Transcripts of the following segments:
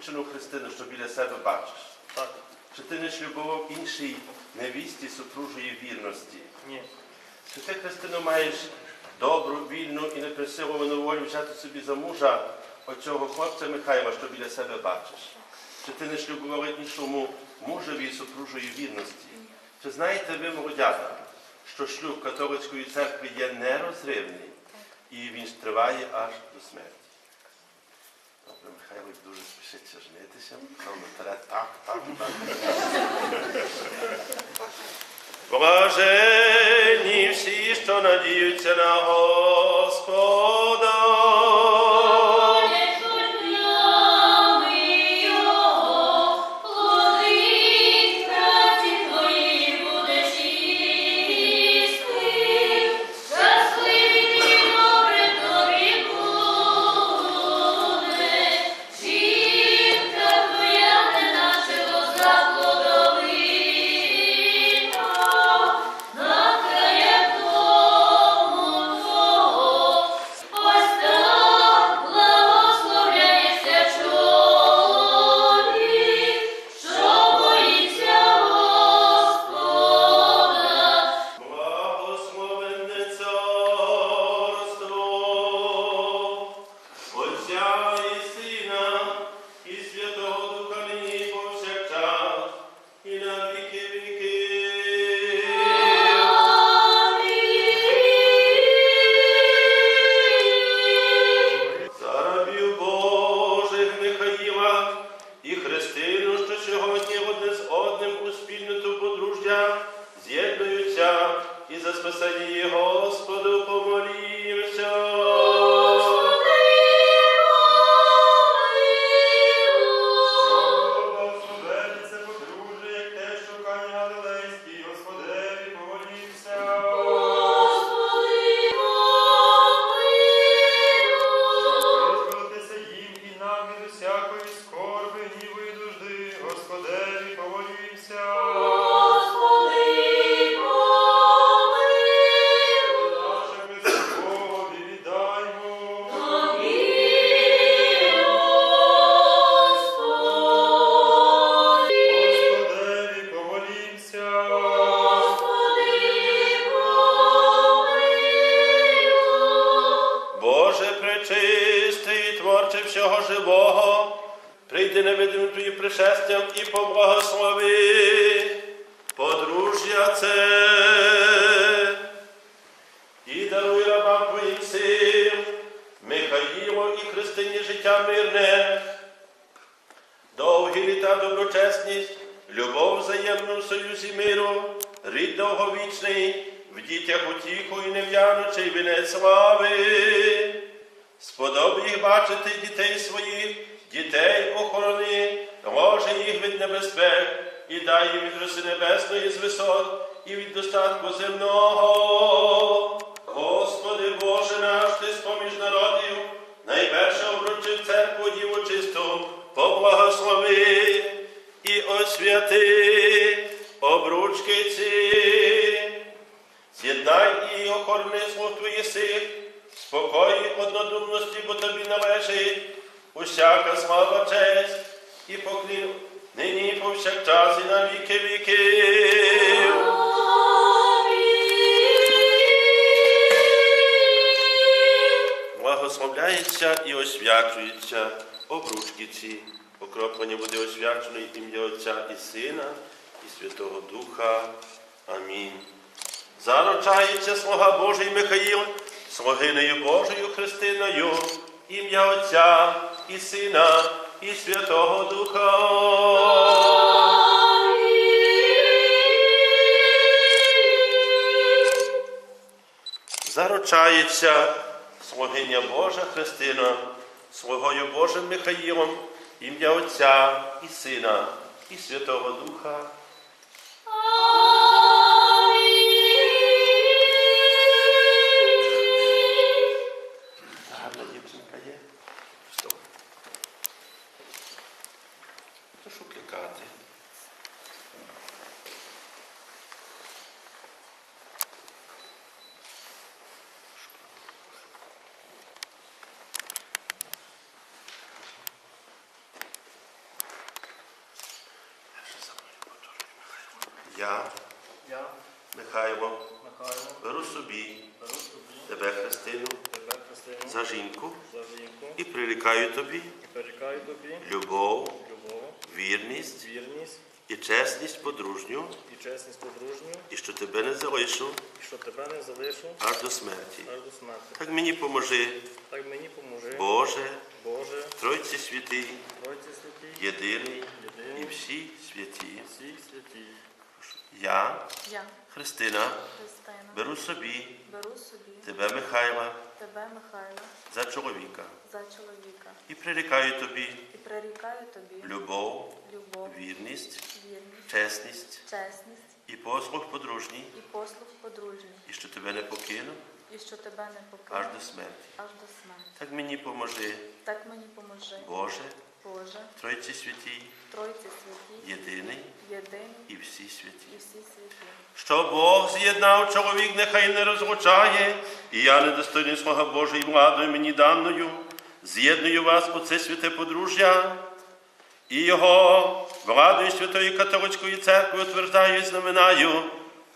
дівчину Христину, що біля себе бачиш. Так. Чи ти не шлюбував іншій невісті супружої вірності? Ні. Чи ти, Христино, маєш добру, вільну і неприсиловану волю взяти собі за мужа оцього хлопця Михайла, що біля себе бачиш? Чи ти не шлюбувала іншому мужеві супружої вірності? Чи знаєте ви, молодята, що шлюб католицької церкви є нерозривний і він триває аж до смерті? Добре, Михайло дуже спішиться женитися, але наперед так, так, так. Блажені всі, що надіються на Господа. Союзі миру, рід довговічний, в дітях утіху і нев'янучий вінець слави. Сподоби їх бачити дітей своїх, дітей охорони, ложе їх від небезпек, і дай їм від роси небесної з висот і від достатку земного. Господи Боже наш, ти з-поміж народів, найперше обручив церкву діву чисту, поблагослови і освяти обручки ці. З'єднай і охорони слуг твоїх спокої однодумності, бо тобі належить усяка слава честь і поклін нині повсякчас і на віки віків. Благословляється і освячується обручки ці. Окроплення буде освячено ім'я Отця і Сина, Святого Духа. Амінь. Заручається слуга Божий Михаїл, слугинею Божою Христиною, ім'я Отця і Сина, і Святого Духа. Заручається слугиня Божа Христина, слугою Божим Михаїлом, ім'я Отця і Сина, і Святого Духа. Я, Я, Михайло, Михайло, беру собі. Беру собі. Тебе, Христину, тебе, Христину, за жінку. За жінку. І прирікаю тобі. І перекаю тобі. Любов, любов, вірність. Вірність. І чесність подружню, і чесність подружню, і що тебе не залишу. І що тебе не залишу. Аж до смерті. аж до смерті. Так мені поможи, Так мені поможи, Боже, Боже, Тройці святий, Тройці святі, єдиний. І всі святі. всі святі. Я, Я, Христина, Христина, беру собі. Беру собі. Тебе, Михайла, тебе, Михайло, за чоловіка. За чоловіка. І прирікаю тобі. І прирікаю тобі. Любов, любов, вірність, вірність, чесність. Чесність. І послуг подружній, і послуг подружній, і що тебе не покину. І що тебе не аж покину до смерті. аж до смерті. Так мені поможи, Так мені поможи, Боже, Боже, Тройці святій, Тройці святі, єдиний єдиний і всі святі. і всі святі. Що Бог з'єднав чоловік, нехай не розлучає, і я недостойний слуга Божої владою мені даною, з'єдную вас у це святе подружжя, і його владою Святої Католицької церкви утверждаю і знаменаю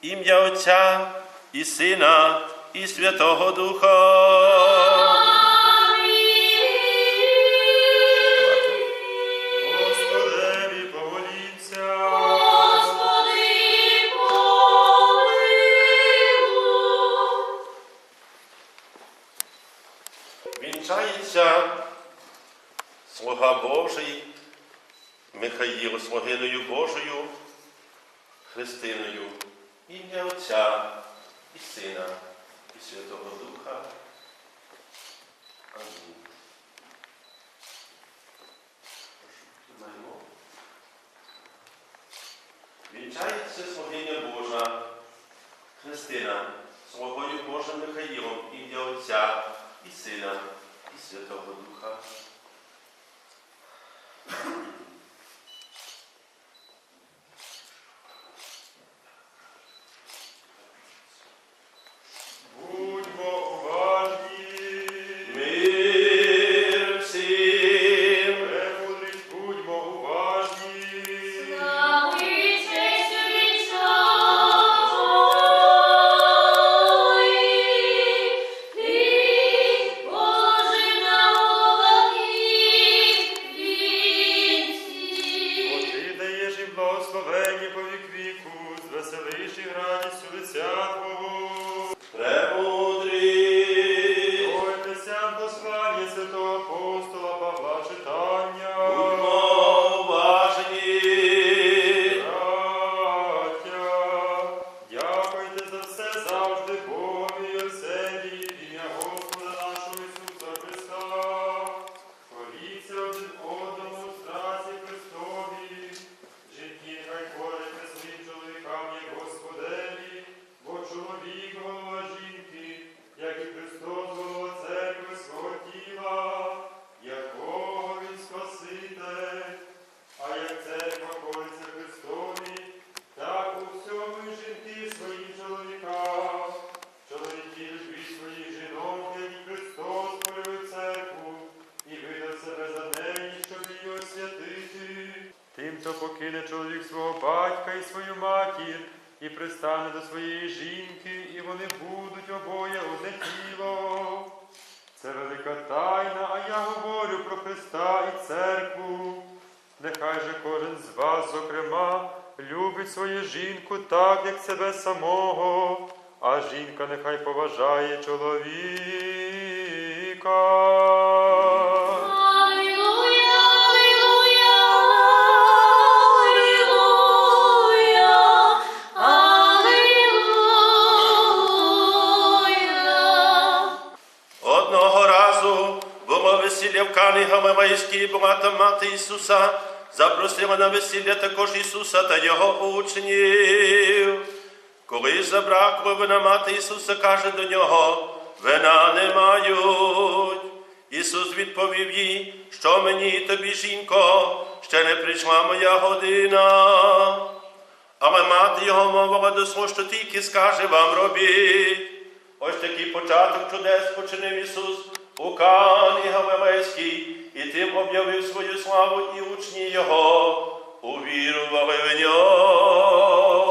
ім'я Отця і Сина, і Святого Духа. Михаїл слугиною Божою Христиною, ім'я Отця і Сина, і Святого Духа. Амінь. Вінчається слугиня Божа Христина, слугою Божим Михаїлом, ім'я Отця і Сина, і Святого Духа. Любить свою жінку так, як себе самого, а жінка нехай поважає чоловіка. Весілля в Кані Галилейській, була там мати Ісуса, запросила на весілля також Ісуса та Його учнів. Коли забракло вина мати Ісуса, каже до нього, вина не мають. Ісус відповів їй, що мені і тобі, жінко, ще не прийшла моя година. Але мати його мовила до слуг, що тільки скаже вам робіть. Ось такий початок чудес починив Ісус у Кані Галилейській, і тим об'явив свою славу, і учні Його увірували в нього.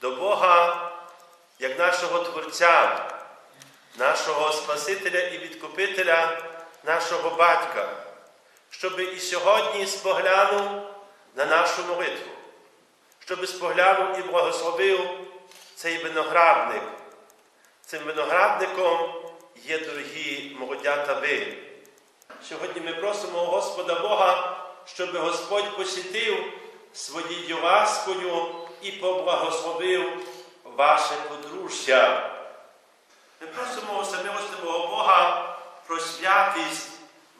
До Бога як нашого Творця, нашого Спасителя і Відкупителя, нашого Батька, щоб і сьогодні споглянув на нашу молитву, щоб споглянув і благословив цей виноградник. Цим виноградником є, дорогі молодята, ви. Сьогодні ми просимо Господа Бога, щоб Господь посітив своєю ласкою і поблагословив ваше подружжя. Ми просимо у всемилостивого Бога про святість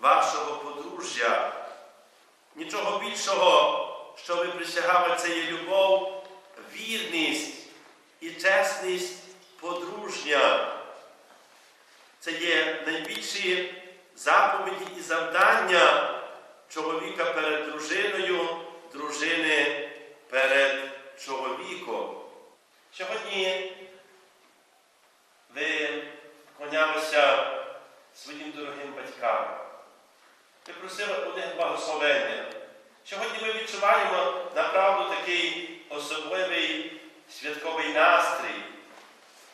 вашого подружжя. Нічого більшого, що ви присягали, це є любов, вірність і чесність подружня. Це є найбільші заповіді і завдання чоловіка перед дружиною, дружини перед чоловіком. Сьогодні ви вклонялися своїм дорогим батькам. Ви просили у них благословення. Сьогодні ми відчуваємо направду такий особливий святковий настрій.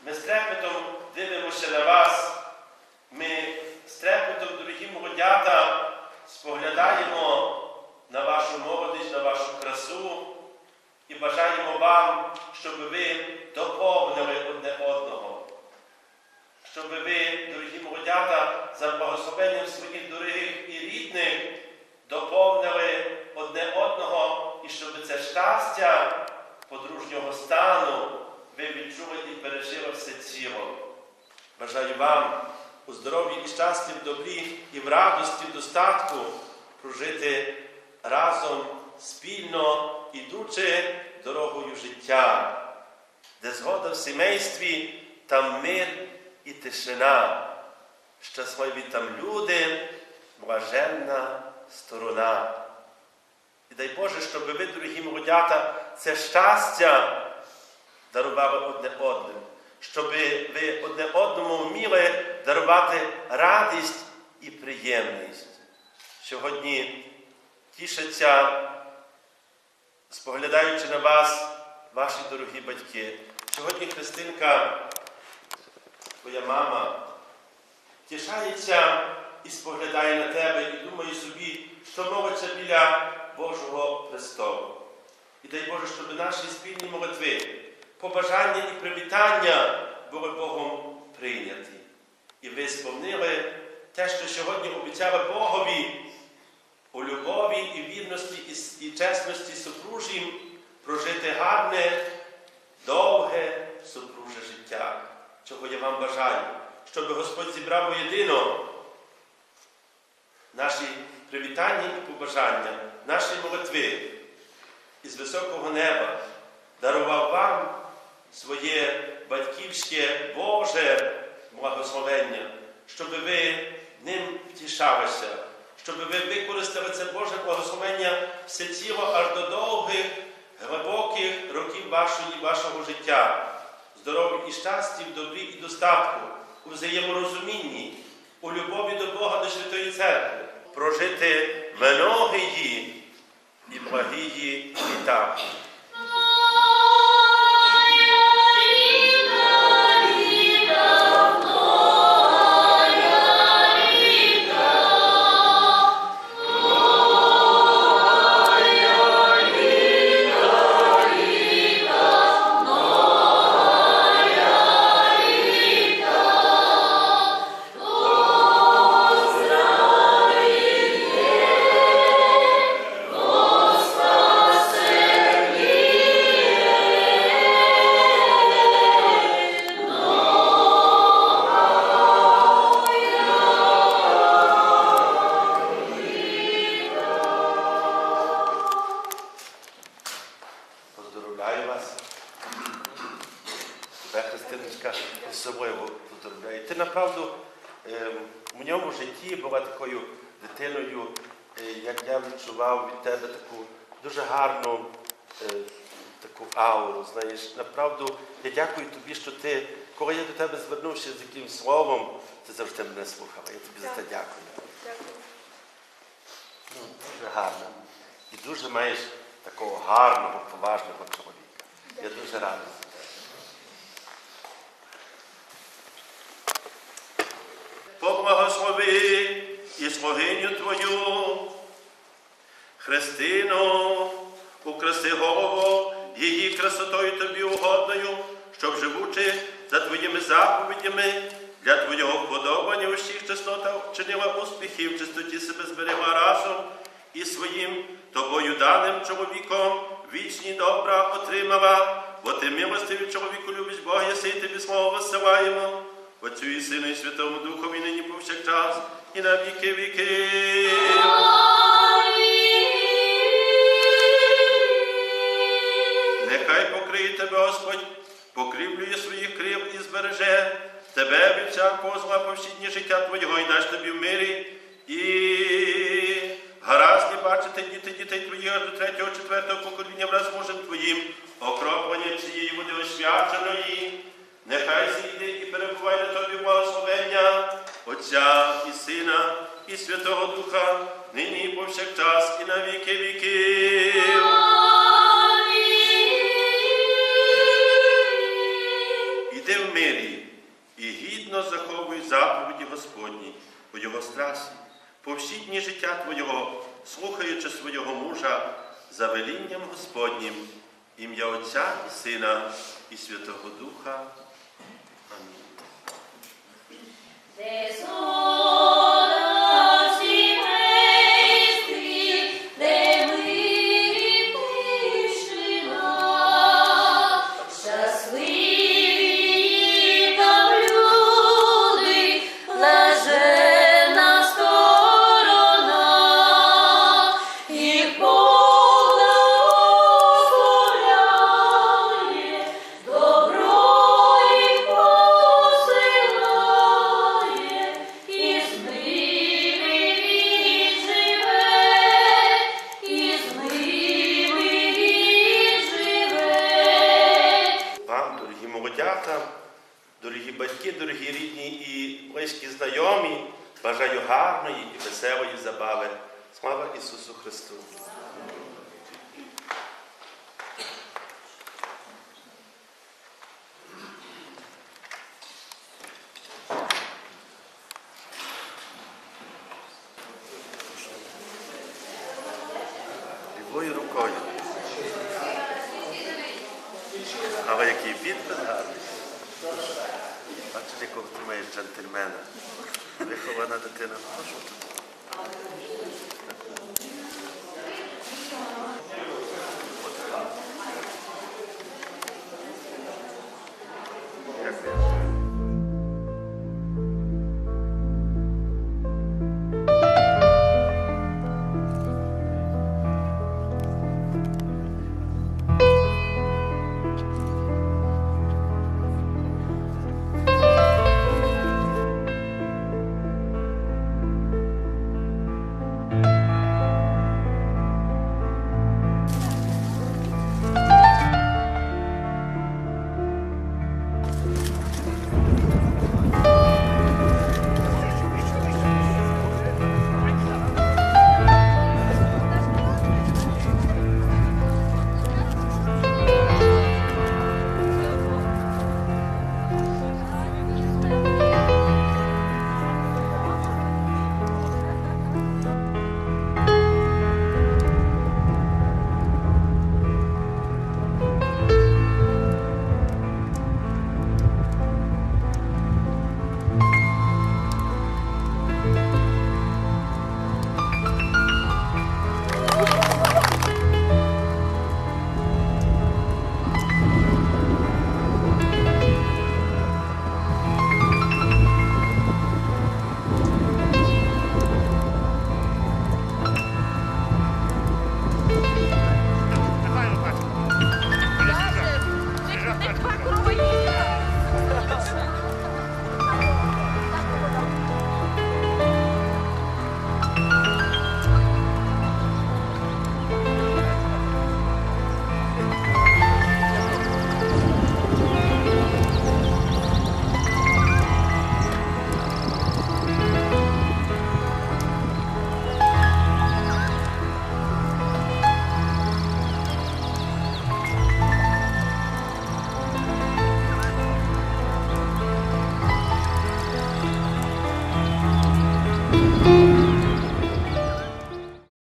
Ми з трепетом дивимося на вас. Ми з трепетом, дорогі молодята, споглядаємо і бажаємо вам, щоб ви доповнили одне одного. Щоб ви, дорогі молодята, за благословенням своїх дорогих і рідних доповнили одне одного, і щоб це щастя подружнього стану ви відчули і пережили все ціло. Бажаю вам у здоров'ї і щасті, в добрі і в радості, в достатку прожити разом спільно, ідучи дорогою життя, де згода в сімействі, там мир і тишина, щасливі там люди, блаженна сторона. І дай Боже, щоб ви, дорогі молодята, це щастя дарували одне одним, щоб ви одне одному вміли дарувати радість і приємність. Сьогодні тішаться, споглядаючи на вас, ваші дорогі батьки. Сьогодні Христинка, твоя мама, тішається і споглядає на тебе і думає собі, що молиться біля Божого престолу. І дай Боже, щоб наші спільні молитви, побажання і привітання були Богом прийняті. І ви сповнили те, що сьогодні обіцяли Богові у любові і вірності і чесності супружім прожити гарне, довге супруже життя, чого я вам бажаю, щоб Господь зібрав воєдино наші привітання і побажання, наші молитви із високого неба дарував вам своє батьківське Боже благословення, щоб ви ним втішалися, щоб ви використали це Боже благословення все ціло аж до довгих, глибоких років вашої, вашого життя, здоров'я і щастя, в добрі і достатку, у взаєморозумінні, у любові до Бога, до Святої Церкви, прожити многії і благії літа. Ауру. Знаєш, направду я дякую тобі, що ти, Коли я до тебе звернувся з якимсь словом, ти завжди мене слухала. Я тобі за це дякую. Дякую. Ну, дуже гарно. І дуже маєш такого гарного, поважного чоловіка. Я дуже радий за тебе. Поблагослови і слугиню твою, Христину, украси голову її красотою тобі угодною, щоб живучи за твоїми заповідями, для твого вподобання у всіх чеснотах чинила успіхів, в чистоті себе зберегла разом і своїм тобою даним чоловіком вічні добра отримала, бо ти милостивий чоловіку любиш Бога, єси і тобі слово висилаємо. Отцю і Сину, і Святому Духові нині повсякчас, і на віки віки. Нехай тебе Господь, покріплює своїх крил і збереже тебе від всякого зла по всі дні життя твого і дасть тобі в мирі. І гаразд не бачити діти дітей твоїх до третього, четвертого покоління враз мужем твоїм, окроплення цієї води освяченої. Нехай зійде і перебувай на тобі благословення Отця і Сина, і Святого Духа, нині і повсякчас, і на віки віків. Заховуй заповіді Господні у його страсі, по всі дні життя Твого, слухаючи свого мужа за велінням Господнім, ім'я Отця і Сина і Святого Духа. Амінь. Ти